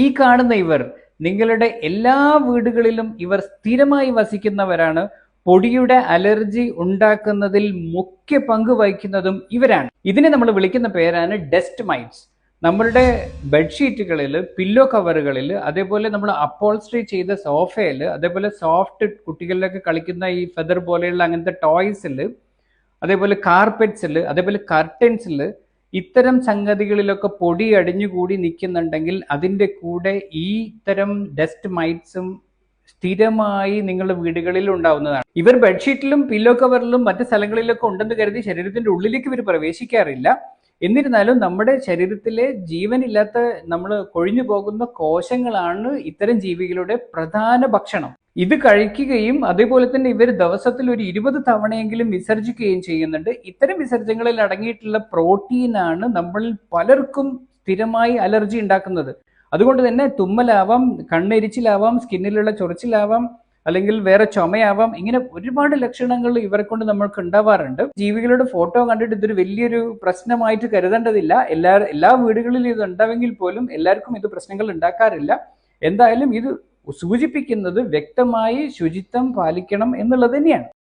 ഈ കാണുന്ന ഇവർ നിങ്ങളുടെ എല്ലാ വീടുകളിലും ഇവർ സ്ഥിരമായി വസിക്കുന്നവരാണ്. പൊടിയുടെ അലർജി ഉണ്ടാക്കുന്നതിൽ മുഖ്യ പങ്ക് വഹിക്കുന്നതും ഇവരാണ്. ഇതിനെ നമ്മൾ വിളിക്കുന്ന പേരാണ് ഡസ്റ്റ് മൈറ്റ്സ്. നമ്മളുടെ ബെഡ്ഷീറ്റുകളിൽ പില്ലോ കവറുകളിൽ അതേപോലെ നമ്മൾ അപ്പോൾസ്ട്രി ചെയ്ത സോഫയിൽ അതേപോലെ സോഫ്റ്റ് കുട്ടികളിലൊക്കെ കളിക്കുന്ന ഈ ഫെദർ പോലെയുള്ള അങ്ങനത്തെ ടോയ്സിൽ അതേപോലെ കാർപ്പറ്റ്സിൽ അതേപോലെ കർട്ടൻസിൽ ഇത്തരം സംഗതികളിലൊക്കെ പൊടി അടിഞ്ഞുകൂടി നിൽക്കുന്നുണ്ടെങ്കിൽ അതിന്റെ കൂടെ ഈ ഇത്തരം ഡസ്റ്റ് മൈറ്റ്സും സ്ഥിരമായി നിങ്ങളുടെ വീടുകളിൽ ഉണ്ടാവുന്നതാണ്. ഇവർ ബെഡ്ഷീറ്റിലും പില്ലോ കവറിലും മറ്റ് സ്ഥലങ്ങളിലൊക്കെ ഉണ്ടെന്ന് കരുതി ശരീരത്തിന്റെ ഉള്ളിലേക്ക് ഇവർ പ്രവേശിക്കാറില്ല. എന്നിരുന്നാലും നമ്മുടെ ശരീരത്തിലെ ജീവനില്ലാത്ത നമ്മൾ കൊഴിഞ്ഞു പോകുന്ന കോശങ്ങളാണ് ഇത്തരം ജീവികളുടെ പ്രധാന ഭക്ഷണം. ഇത് കഴിക്കുകയും അതേപോലെ തന്നെ ഇവർ ദിവസത്തിൽ ഒരു ഇരുപത് തവണയെങ്കിലും വിസർജിക്കുകയും ചെയ്യുന്നുണ്ട്. ഇത്തരം വിസർജ്യങ്ങളിൽ അടങ്ങിയിട്ടുള്ള പ്രോട്ടീനാണ് നമ്മളിൽ പലർക്കും സ്ഥിരമായി അലർജി ഉണ്ടാക്കുന്നത്. അതുകൊണ്ട് തന്നെ തുമ്മലാവാം കണ്ണെരിച്ചിലാവാം സ്കിന്നിലുള്ള ചൊറിച്ചിലാവാം അല്ലെങ്കിൽ വേറെ ചുമയാവാം ഇങ്ങനെ ഒരുപാട് ലക്ഷണങ്ങൾ ഇവരെ കൊണ്ട് നമ്മൾക്ക് ഉണ്ടാവാറുണ്ട്. ജീവികളുടെ ഫോട്ടോ കണ്ടിട്ട് ഇതൊരു വലിയൊരു പ്രശ്നമായിട്ട് കരുതേണ്ടതില്ല. എല്ലാ എല്ലാ വീടുകളിലും ഇത് ഉണ്ടാവെങ്കിൽ പോലും എല്ലാവർക്കും ഇത് പ്രശ്നങ്ങൾ ഉണ്ടാക്കാറില്ല. എന്തായാലും ഇത് സൂചിപ്പിക്കുന്നത് വ്യക്തമായി ശുചിത്വം പാലിക്കണം എന്നുള്ളത് തന്നെയാണ്.